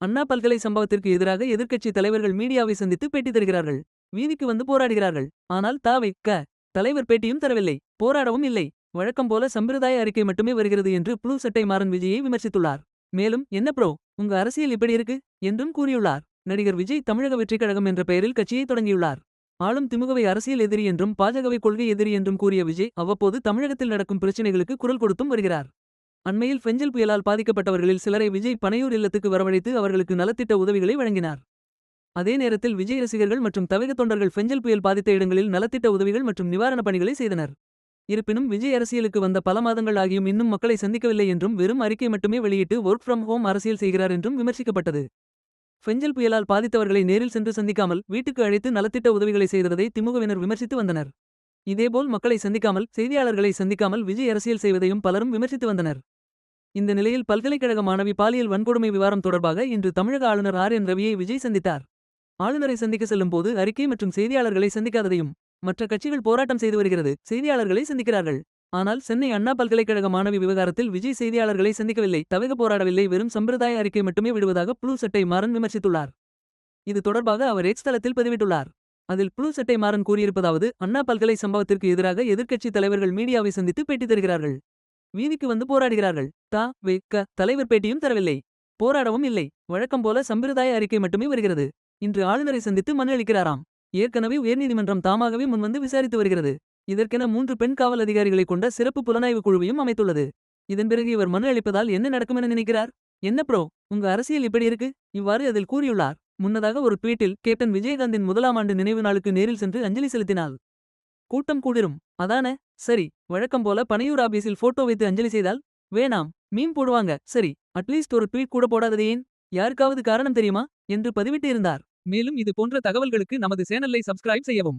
அண்ணா பல்கலை சம்பவத்திற்கு எதிராக எதிர்க்கட்சி தலைவர்கள் மீடியாவை சந்தித்து பேட்டி தருகிறார்கள். வீதிக்கு வந்து போராடுகிறார்கள். ஆனால் தாவை க தலைவர் பேட்டியும் தரவில்லை. போராடவும் இல்லை. வழக்கம் போல சம்பிரதாய அறிக்கை மட்டுமே வருகிறது என்று ப்ளூ சட்டை மாறன் விஜயை விமர்சித்துள்ளார். மேலும் என்ன ப்ரோ உங்க அரசியல் இப்படி இருக்கு? என்றும் கூறியுள்ளார். நடிகர் விஜய் தமிழக வெற்றிக் கழகம் என்ற பெயரில் கட்சியை தொடங்கியுள்ளார். ஆளும் திமுகவை அரசியல் எதிரி என்றும் பாஜகவை கொள்கை எதிரி என்றும் கூறிய விஜய் அவ்வப்போது தமிழகத்தில் நடக்கும் பிரச்சினைகளுக்கு குரல் கொடுத்தும் வருகிறார். அண்மையில் ஃபெஞ்சல் புயலால் பாதிக்கப்பட்டவர்களில் சிலரை விஜய் பனையூர் இல்லத்துக்கு வரவழைத்து அவர்களுக்கு நலத்திட்ட உதவிகளை வழங்கினார். அதே நேரத்தில் விஜய் ரசிகர்கள் மற்றும் தவிக தொண்டர்கள் ஃபெஞ்சல் புயல் பாதித்த இடங்களில் நலத்திட்ட உதவிகள் மற்றும் நிவாரணப் பணிகளை செய்தனர். இருப்பினும் விஜய் அரசியலுக்கு வந்த பல மாதங்கள் ஆகியும் இன்னும் மக்களை சந்திக்கவில்லை என்றும் வெறும் அறிக்கை மட்டுமே வெளியிட்டு ஒர்க் ஃப்ரம் ஹோம் அரசியல் செய்கிறார் என்றும் விமர்சிக்கப்பட்டது. ஃபெஞ்சல் புயலால் பாதித்தவர்களை நேரில் சென்று சந்திக்காமல் வீட்டுக்கு அழைத்து நலத்திட்ட உதவிகளை செய்ததை திமுகவினர் விமர்சித்து வந்தனர். இதேபோல் மக்களை சந்திக்காமல் செய்தியாளர்களை சந்திக்காமல் விஜய் அரசியல் செய்வதையும் பலரும் விமர்சித்து வந்தனர். இந்த நிலையில் பல்கலைக்கழக மாணவி பாலியல் வன்கொடுமை விவாரம் தொடர்பாக இன்று தமிழக ஆளுநர் ஆர். என். ரவியை விஜய் சந்தித்தார். ஆளுநரை சந்திக்க செல்லும் போது அறிக்கை மற்றும் செய்தியாளர்களை சந்திக்காததையும் மற்ற கட்சிகள் போராட்டம் செய்து வருகிறது செய்தியாளர்களை சந்திக்கிறார்கள். ஆனால் சென்னை அண்ணா பல்கலைக்கழக மாணவி விவகாரத்தில் விஜய் செய்தியாளர்களை சந்திக்கவில்லை தவிக போராடவில்லை வெறும் சம்பிரதாய அறிக்கை மட்டுமே விடுவதாக ப்ளூ சட்டை மாறன் விமர்சித்துள்ளார். இது தொடர்பாக அவர் எக்ஸ் தளத்தில் பதிவிட்டுள்ளார். அதில் ப்ளூ சட்டை மாறன் கூறியிருப்பதாவது அண்ணா பல்கலை சம்பவத்திற்கு எதிராக எதிர்க்கட்சி தலைவர்கள் மீடியாவை சந்தித்து பேட்டி தருகிறார்கள். வீதிக்கு வந்து போராடுகிறார்கள். தா வே க தலைவர் பேட்டியும் தரவில்லை. போராடவும் இல்லை. வழக்கம் போல சம்பிரதாய அறிக்கை மட்டுமே வருகிறது. இன்று ஆளுநரை சந்தித்து மனு அளிக்கிறாராம். ஏற்கனவே உயர்நீதிமன்றம் தாமாகவே முன்வந்து விசாரித்து வருகிறது. இதற்கென மூன்று பெண் காவல் அதிகாரிகளை கொண்ட சிறப்பு புலனாய்வு குழுவையும் அமைத்துள்ளது. இதன் பிறகு இவர் மனு அளிப்பதால் என்ன நடக்கும் என நினைக்கிறார்? என்ன ப்ரோ? உங்க அரசியல் இப்படி இருக்கு? இவ்வாறு அதில் கூறியுள்ளார். முன்னதாக ஒரு ட்வீட்டில் கேப்டன் விஜயகாந்தின் முதலாம் ஆண்டு நினைவு நாளுக்கு நேரில் சென்று அஞ்சலி செலுத்தினாள் கூட்டம் கூடிரும். அதானே? சரி வழக்கம் போல பனையூர் ஆபீஸில் போட்டோ வைத்து அஞ்சலி செய்தால்? வேணாம் மீம் போடுவாங்க. சரி அட்லீஸ்ட் ஒரு ட்வீட் கூட போடாதது ஏன் யாருக்காவது காரணம் தெரியுமா? என்று பதிவிட்டு இருந்தார். மேலும் இது போன்ற தகவல்களுக்கு நமது சேனலை சப்ஸ்கிரைப் செய்யவும்.